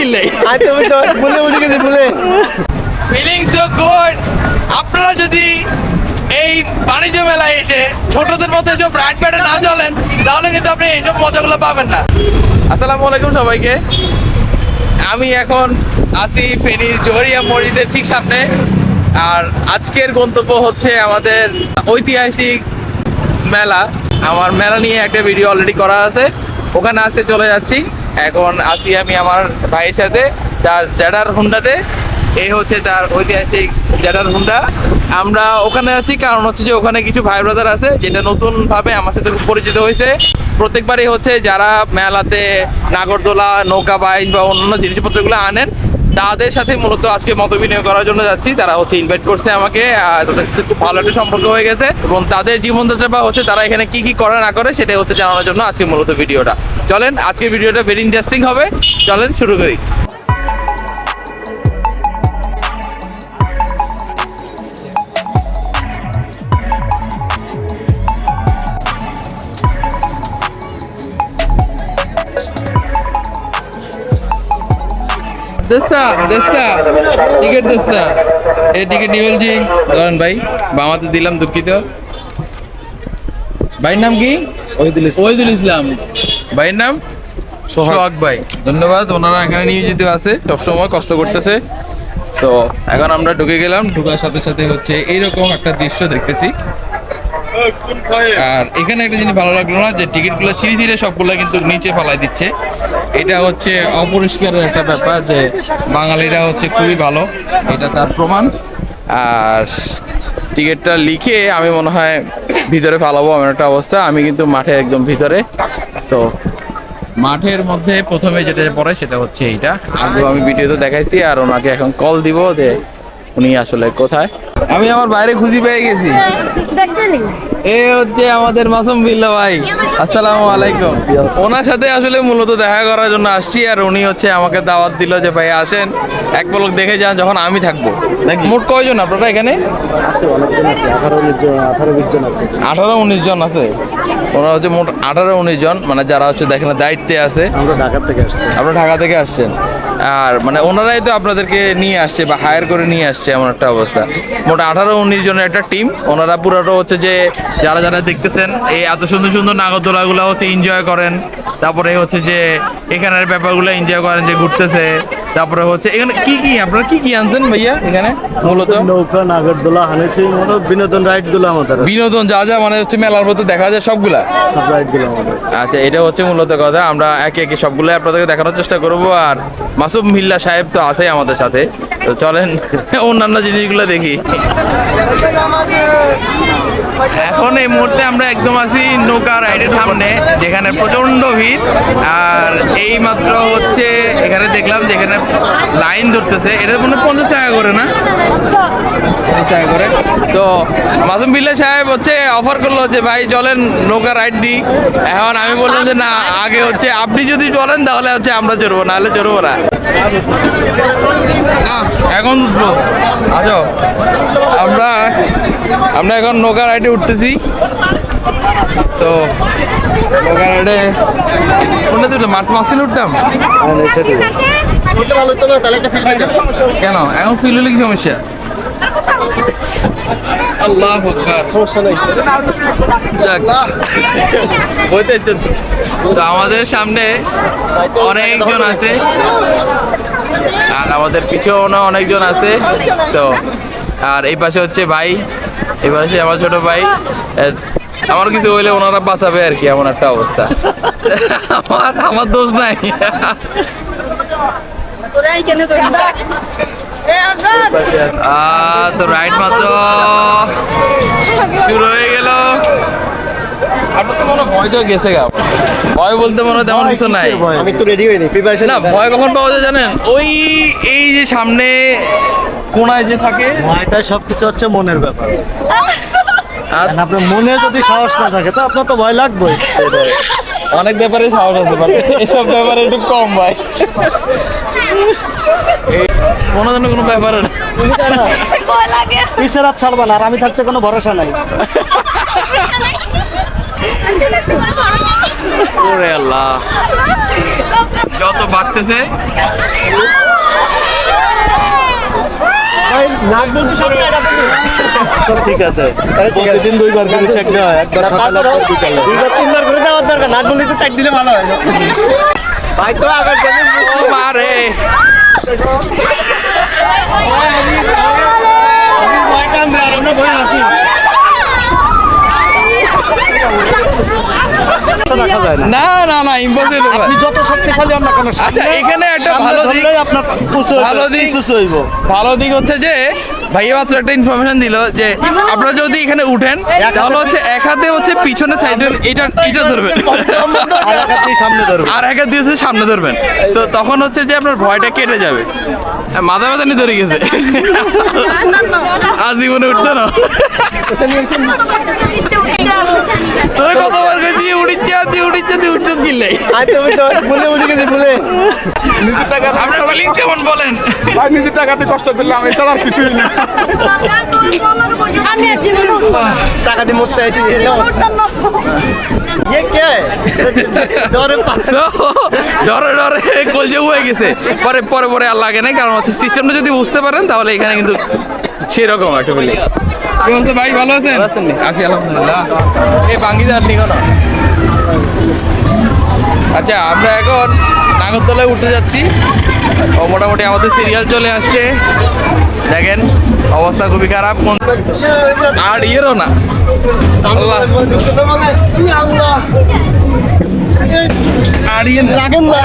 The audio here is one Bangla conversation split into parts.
কিনলে তুমি তো ভুলে বুঝে গেছি ভুলে। ফিলিং সো গুড আপনারা যদি এই বাণিজ্য মেলায় এসে ছোটদের মধ্যে এসব রাইড ব্যাটে না চলেন তাহলে কিন্তু আপনি এইসব মজাগুলো পাবেন না। আসসালামু আলাইকুম সবাইকে। আমি এখন আছি ফেনীর জহরিয়া মসজিদের ঠিক সামনে। আর আজকের গন্তব্য হচ্ছে আমাদের ঐতিহাসিক মেলা। আমার মেলা নিয়ে একটা ভিডিও অলরেডি করা আছে। ওখানে আজকে চলে যাচ্ছি। এখন আসি আমি আমার ভাইয়ের সাথে, তার জেডার হুন্ডাতে এই হচ্ছে তার ঐতিহাসিক জেডার হুন্ডা আমরা ওখানে আছি, কারণ হচ্ছে যে ওখানে কিছু ভাই ব্রাদার আছে, যেটা নতুনভাবে আমার সাথে খুব পরিচিত হয়েছে। প্রত্যেকবারই হচ্ছে যারা মেলাতে নাগরদোলা, নৌকা, বাইক বা অন্যান্য জিনিসপত্রগুলো আনেন তাদের সাথে মূলত আজকে মত বিনিয়োগ করার জন্য যাচ্ছি। তারা হচ্ছে ইনভাইট করছে আমাকে তাদের সাথে খুব ভালো একটা সম্পর্ক হয়ে গেছে এবং তাদের জীবনযাত্রা বা হচ্ছে তারা এখানে কি কি করে না করে সেটা হচ্ছে জানানোর জন্য আজকে মূলত ভিডিওটা। চলেন, আজকের ভিডিওটা ভেরি ইন্টারেস্টিং হবে। চলেন, শুরু করি। টিকিট এই ধরেন ভাই বামাতে দিলাম দুঃখিত। ভাইয়ের নাম কি? ওহিদুল ইসলাম। ভাইয়ের নাম? সোহাগ। ভাই। ধন্যবাদ ওনারা এখানে নিয়োজিত আছে সবসময় কষ্ট করতেছে। সো এখন আমরা ঢুকে গেলাম ঢুকার সাথে সাথে হচ্ছে এইরকম একটা দৃশ্য দেখতেছি। আর এখানে একটা জিনিস ভালো লাগল না যে টিকিটগুলো ছিঁড়ে ছিঁড়ে সবগুলো কিন্তু নিচে ফালাই দিচ্ছে। এটা হচ্ছে অপরিষ্কারের একটা ব্যাপার যে বাঙালিরা হচ্ছে খুবই ভালো, এটা তার প্রমাণ। আর টিকিটটা লিখে আমি মনে হয় ভিতরে ফালাবো এমন একটা অবস্থা, আমি কিন্তু মাঠে একদম ভিতরে। সো মাঠের মধ্যে প্রথমে যেটা পড়ে সেটা হচ্ছে এইটা। আগেও আমি ভিডিওতে দেখাইছি আর ওনাকে এখন কল দিব যে উনি আসলে কোথায়। আমি আমার বাইরে খুঁজি পেয়ে গেছি। এ হচ্ছে আমাদের মাসুম বিল্লা ভাই। আসসালামু আলাইকুম। ওনার সাথে আসলে মূলত দেখা করার জন্য আসছি আর উনি হচ্ছে আমাকে দাওয়াত দিল যে ভাই আসেন। এক পলক দেখে যান যখন আমি থাকব। নাকি? মোট কয়জন আপনারা এখানে? উনিশ জন আছে। আঠারো উনিশ জন আছে। ওনারা হচ্ছে মোট আঠারো উনিশ জন। মানে যারা হচ্ছে দেখেন দায়িত্বে আছে। আমরা ঢাকা থেকে আসছি। আপনারা ঢাকা থেকে আসছেন। আর মানে ওনারাই তো আপনাদেরকে নিয়ে আসছে বা হায়ার করে নিয়ে আসছে এমন একটা অবস্থা। মোট আঠারো উনিশ জনের একটা টিম ওনারা পুরোটা হচ্ছে যে যারা যারা দেখতেছেন, এই এত সুন্দর সুন্দর নাগরদোলাগুলো হচ্ছে এনজয় করেন। তারপরে হচ্ছে যে এখানের ব্যাপারগুলো এনজয় করেন যে ঘুরতেছে। তারপরে হচ্ছে এখানে কি কি আপনারা কি কি আনছেন ভাইয়া এখানে মূলত? নৌকা নাগরদোলা হানেসি মতো বিনোদন রাইডগুলো আমাদের বিনোদন যা যা মানে হচ্ছে মেলার মতো দেখা যায় সবগুলা? সব রাইডগুলো আমাদের। আচ্ছা এটা হচ্ছে মূলত কথা। আমরা একে একে সবগুলো আপনাদেরকে দেখানোর চেষ্টা করব। আর মাসুম মিল্লা সাহেব তো আছেই আমাদের সাথে। তো চলেন অন্যান্য জিনিসগুলো দেখি। এখন এই মুহূর্তে আমরা একদম আছি নৌকা রাইডের সামনে, যেখানে প্রচণ্ড ভিড়। আর এই মাত্র হচ্ছে এখানে দেখলাম যেখানে লাইন ধরতেছে। এটা মনে পঞ্চাশ টাকা করে না? পঞ্চাশ টাকা করে। তো মাসুম বিল্লা সাহেব হচ্ছে অফার করল যে, ভাই, চলেন নৌকা রাইড দিই। এখন আমি বললাম যে, না, আগে হচ্ছে আপনি যদি চলেন তাহলে হচ্ছে আমরা চড়বো, নাহলে চড়বো না। এখন আসো। আমরা আমরা এখন নৌকা রাইডে উঠতেছি। তো নৌকা রাইডে কোনটা উঠলাম মাছ মাঝখানে উঠতাম? ফিল্ম কেন? এখন ফিল হলে কি সমস্যা? আল্লাহ তো আমাদের সামনে অনেকজন আছে। আর আমাদের পিছনে অনেকজন আছে। তো আর এই পাশে হচ্ছে ভাই। এই পাশে আমার ছোট ভাই আমার কিছু হইলে ওনারা বাঁচাবে আর কি এমন একটা অবস্থা। আমার আমার দোষ নাই। আহ, তো রাইড মাত্র। শুরু হয়ে গেল। আপনার তো মনে ভয় তো গেছে গা। ভয় বলতে মনে হয় তেমন কিছু নাই। আমি একটু রেডি হইনি প্রিপারেশন না ভয় কখন পাওয়া যায় জানেন? ওই এই যে সামনে কোনায় যে থাকে? ভয়টা সবকিছু হচ্ছে মনের ব্যাপার। আপনার মনে যদি সাহস না থাকে তো আপনার তো ভয় লাগবেই। অনেক ব্যাপারে সাহস আছে বাট এসব ব্যাপারে একটু কম ভাই। কোনো ধরনের কোনো ব্যাপারে না। হাত ছাড়বা না আর আমি থাকতে কোনো ভরসা নাই। ওরে আল্লাহ। যত বাড়তেছে ভাই নাক বলতে সব টাকা আছে সব ঠিক আছে। প্রতিদিন দুইবার করে চেক দেওয়া হয়, একবার সকালে একবার বিকালে। দুইবার তিনবার করে দেওয়ার দরকার নাক বলতে একটু টাক দিলে ভালো হয়। ভাই তো আগে মারে ভয় কান দেয় আর আমরা ভয় হাসি রাখা যায় না। না না না ইম্পসিবল আপনি যত শক্তিশালী আমরা কেন আচ্ছা, এখানে একটা ভালো দিক- আপনার ভালো দিক- ভালো দিক হচ্ছে যে ভাইয়া মাত্র একটা ইনফরমেশন দিল যে আপনারা যদি এখানে উঠেন তাহলে হচ্ছে এক হাতে হচ্ছে পিছনে সাইডে এটা এটা ধরবেন। আর এক হাত দিয়ে সামনে ধরবে আর এক হাত দিয়ে হচ্ছে সামনে ধরবেন। তো তখন হচ্ছে যে আপনার ভয়টা কেটে যাবে। হ্যাঁ, মাথা ব্যথা নিয়ে ধরে গেছে। আজীবনে উঠতো না। তোর কতবার কইছি উড়িচ্ছে আছি উড়িচ্ছে তুই উঠছিস কিনলে? আর তুমি তো বলে উঠে গেছি বলে আপনার ফিলিংস কেমন বলেন? ভাই নিজের টাকাতে কষ্ট দিলাম এছাড়া আর কিছুই না। টাকা দিয়ে মরতে আইছি এই নাও। ইয়ে কে? ডরে ডরে কলজে হয়ে গেছে। পরে পরে পরে আর লাগে না কারণ হচ্ছে সিস্টেমটা যদি বুঝতে পারেন তাহলে এখানে কিন্তু সেরকম একটা বলি। কি বলছো ভাই ভালো আছেন? আছি আলহামদুলিল্লাহ। এই বাঙ্গিদার ঠিকানা আচ্ছা আমরা এখন নাগরতলায় উঠতে যাচ্ছি। ও মোটামুটি আমাদের সিরিয়াল চলে আসছে। দেখেন অবস্থা খুবই খারাপ আর ইয়েরও না। আল্লাহ। আল্লাহ আর না।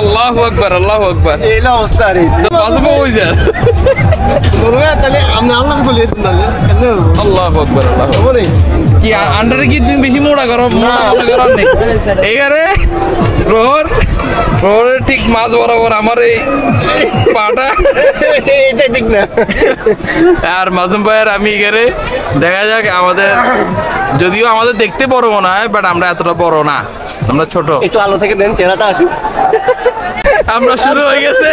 আল্লাহ আকবার এই অবস্থা রে বাজবো ওই যা। তাহলে আমি আল্লাহকে চলে আল্লাহ আকবার আল্লাহ আকবার। কি আন্ডারে কি তুমি বেশি মোড়া করো? মোড়া করার নেই। এইখানে প্রহর প্রহরের ঠিক মাঝ বরাবর আমার এই পাটা। এটা ঠিক না। আর মাসুম ভাইয়ের আমি এখানে দেখা যাক আমাদের যদিও আমাদের দেখতে বড় মনে হয় বাট আমরা এতটা বড় না। আমরা ছোট। একটু আলো থেকে দেন চেহারাটা আসুক। আমরা শুরু হয়ে গেছে।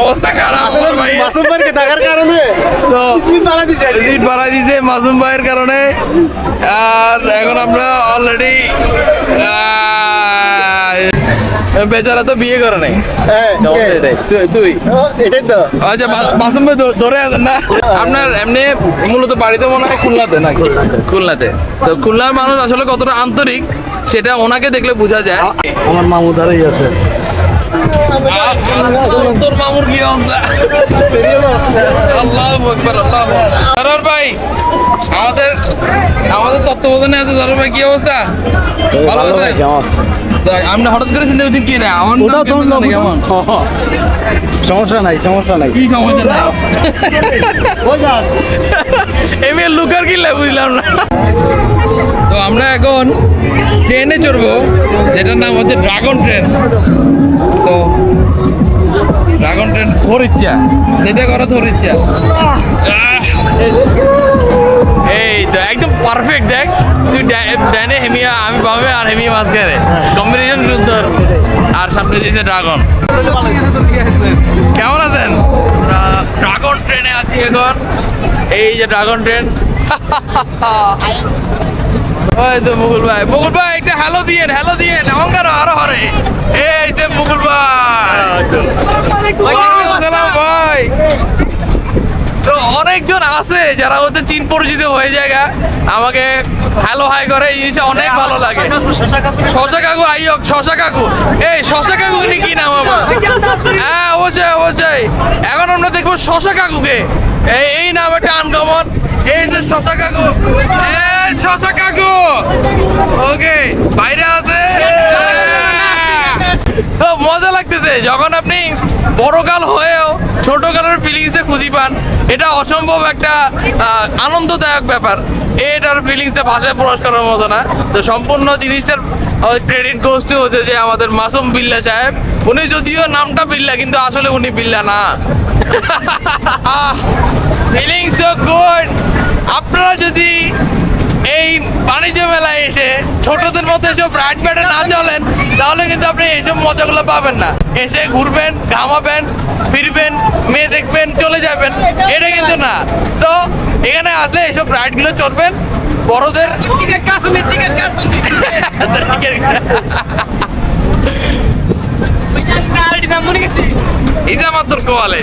অবস্থা খারাপ আমার ভাই। মাসুম ভাইকে থাকার কারণে স্পিড বাড়া দিছে। সিট বাড়াই দিয়েছে মাসুম ভাইয়ের কারণে। আর এখন আমরা অলরেডি বেচারা তো বিয়ে করে নাই। হ্যাঁ। তুই- এটাই তো। আচ্ছা মাসুম ভাই ধরে আছেন না? আপনার এমনি মূলত বাড়িতে মনে হয় খুলনাতে নাকি? খুলনাতে। তো খুলনার মানুষ আসলে কতটা আন্তরিক সেটা ওনাকে দেখলে বোঝা যায়। আমার মামু ধারেই আছে। তোর মামুর কি অবস্থা আল্লাহ আকবার আল্লাহ সরোর ভাই আমাদের আমাদের তত্ত্বাবধানে আছে সরোর ভাই কি অবস্থা? ভালো আছে? আমরা হঠাৎ করে চিন্তা করছি কি রে? আমার কেমন সমস্যা নাই সমস্যা নাই। কি সমস্যা নাই? যা লুকার কিনলে বুঝলাম না? তো আমরা এখন ট্রেনে চড়বো, যেটার নাম হচ্ছে dragon train. So dragon train তোর ইচ্ছা। যেটা করো তোর ইচ্ছা। এই তো, একদম পারফেক্ট দেখ। তুই ডা- ডানে হেমিয়া, আমি বামে আর হেমিয়া মাঝখানে। কম্বিনেশন সুন্দর আর সামনে দিয়েছে ড্রাগন। কেমন আছেন? ড্রাগন ট্রেনে আছি এখন। এই যে ড্রাগন ট্রেন। ওই তো মুকুল ভাই মুকুল ভাই একটা হ্যালো দিয়েন হ্যালো দিয়েন অহংকার আরও হরে। এই যে মুকুল ভাই। ভাই। তো অনেকজন আছে যারা হচ্ছে চীন পরিচিত হয়ে জায়গা আমাকে হ্যালো হাই করে এই জিনিসটা অনেক ভালো লাগে। শশা কাকু আই হোক শশা কাকু। এই শশা কাকু নি কি নাম আমার? হ্যাঁ অবশ্যই অবশ্যই। এখন আমরা দেখব শশা কাকুকে। এই এই নাম একটা আনকমন এই যে শশা কাকু। এই শশা কাকু ওকে বাইরে আছে? তো মজা লাগতেছে। যখন আপনি বড়কাল হয়েও ছোট কালের ফিলিংসে খুঁজি পান, এটা অসম্ভব একটা আনন্দদায়ক ব্যাপার। এটার ফিলিংসটা ভাষায় প্রকাশ করার মতো না। তো সম্পূর্ণ জিনিসটার ক্রেডিট গোষ্ঠী হচ্ছে যে আমাদের মাসুম বিল্লা সাহেব। উনি যদিও নামটা বিল্লা, কিন্তু আসলে উনি বিল্লা না। ফিলিং সো গুড আপনারা যদি এই বাণিজ্য মেলায় এসে ছোটদের মধ্যে এসব রাইড ব্যাটে না চলেন তাহলে কিন্তু আপনি এইসব মজাগুলো পাবেন না। এসে ঘুরবেন ঘামাবেন ফিরবেন মেয়ে দেখবেন চলে যাবেন এটা কিন্তু না। সো এখানে আসলে এইসব রাইডগুলো চড়বেন বড়দের ইজামাতুর কোয়ালে।